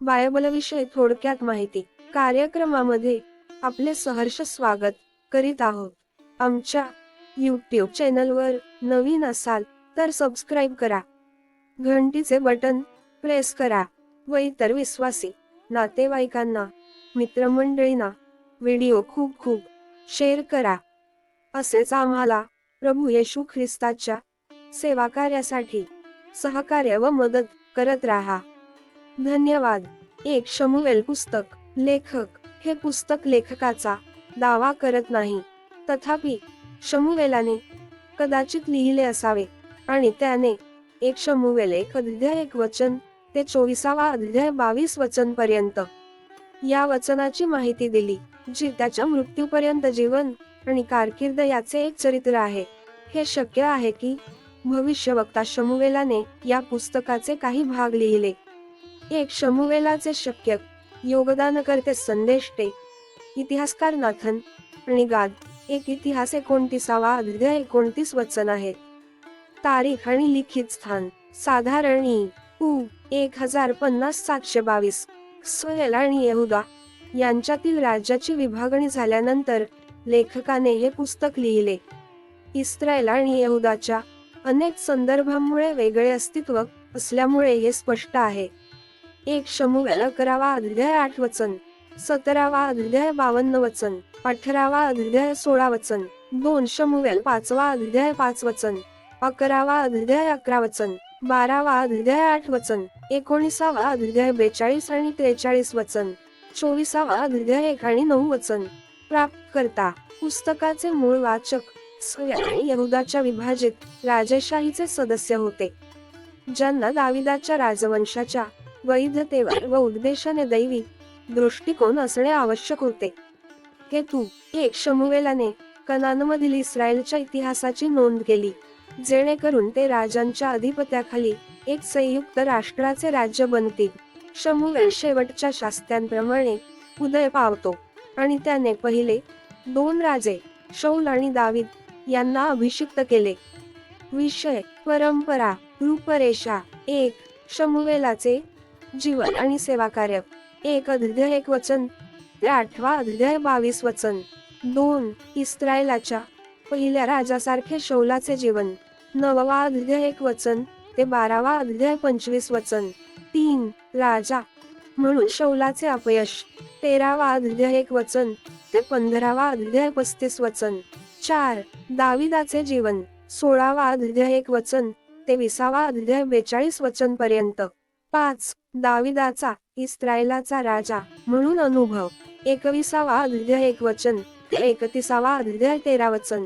बायबलविषयी थोडक्यात माहिती. कार्यक्रमामध्ये आपले सहर्ष स्वागत करीत आहोत. आमच्या यूट्यूब चॅनलवर नवीन असाल तर सबस्क्राईब करा. घंटीचे बटन प्रेस करा व इतर विश्वासी नातेवाईकांना मित्रमंडळींना व्हिडिओ खूप खूप शेअर करा. असेच आम्हाला प्रभू येशू ख्रिस्ताच्या सेवा कार्यासाठी सहकार्य व मदत करत राहा. धन्यवाद. एक शमुवेल पुस्तक लेखक. हे पुस्तक लेखकाचा दावा करत नाही. तथापि शमुवेलाने कदाचित लिहिले असावे आणि त्याने एक शमुवेल एक अध्याय एक वचन ते चोवीसावा अध्याय बावीस वचन पर्यंत या वचनाची माहिती दिली जी त्याच्या मृत्यूपर्यंत जीवन आणि कारकीर्द याचे एक चरित्र आहे. हे शक्य आहे की भविष्यवक्ता शमुवेलाने या पुस्तकाचे काही भाग लिहिले. एक शमुवेलाचे शक्य योगदानकर्ते संदेष्टे इतिहासकार नाथन आणि गाद. एक इतिहास एकोणतीसावा अध्याय एकोणतीस वचन आहे. तारीख आणि लिखित स्थान. साधारण उ. एक हजार पन्नास सातशे बावीस. सोहेल आणि येहुदा यांच्यातील राज्याची विभागणी झाल्यानंतर लेखकाने हे पुस्तक लिहिले. इस्रायल आणि येहुदाच्या अनेक संदर्भांमुळे वेगळे अस्तित्व असल्यामुळे हे स्पष्ट आहे. एक शमुवेल अकरावा अध्याय आठ वचन सतरावा अध्याय बावन्न वचन अठरावा अध्याय सोळा वचन दोन शमुवेल पाचवा अध्याय पाच वचन अकरावा अध्याय अकरा वचन बारावा अध्याय आठ वचन एकोणीसावा अध्याय बेचाळीस आणि त्रेचाळीस वचन चोवीसावा अध्याय एक आणि नऊ वचन. प्राप्त करता पुस्तकाचे मूळ वाचक आणि यहुदाच्या विभाजित राजेशाहीचे सदस्य होते. ज्यांना दाविदाच्या राजवंशाच्या वैधतेवर व उद्देशाने दैवी दृष्टिकोन असणे आवश्यक होते. हेतू एक शमुवेलाने कनानमधील इस्रायलच्या इतिहासाची नोंद केली जेणेकरून ते राजांच्या अधिपत्याखाली एक संयुक्त राष्ट्राचे राज्य बनतील. शमुवेल शेवटच्या शास्त्यांप्रमाणे उदय पावतो आणि त्याने पहिले दोन राजे शौल आणि दावीद यांना अभिषिक्त केले. विषय परंपरा रूपरेषा एक शमुवेलाचे जीवन आणि सेवा कार्य. एक अध्याय एक वचन ते आठवा अध्याय बावीस वचन. दोन इस्रायलाच्या पहिल्या राजासारखे शौलाचे जीवन. नववा अध्याय एक वचन ते बारावा अध्याय पंचवीस वचन. तीन राजा म्हणून शौलाचे अपयश. तेरावा अध्याय एक वचन ते पंधरावा अध्याय पस्तीस वचन. चार दाविदाचे जीवन. सोळावा अध्याय एक वचन ते विसावा अध्याय बेचाळीस वचन पर्यंत पाच दाविदाचा इस्रायलाचा राजा म्हणून अनुभव. एकविसावा अध्याय एक वचन ते एकतीसावा अध्याय तेरा वचन.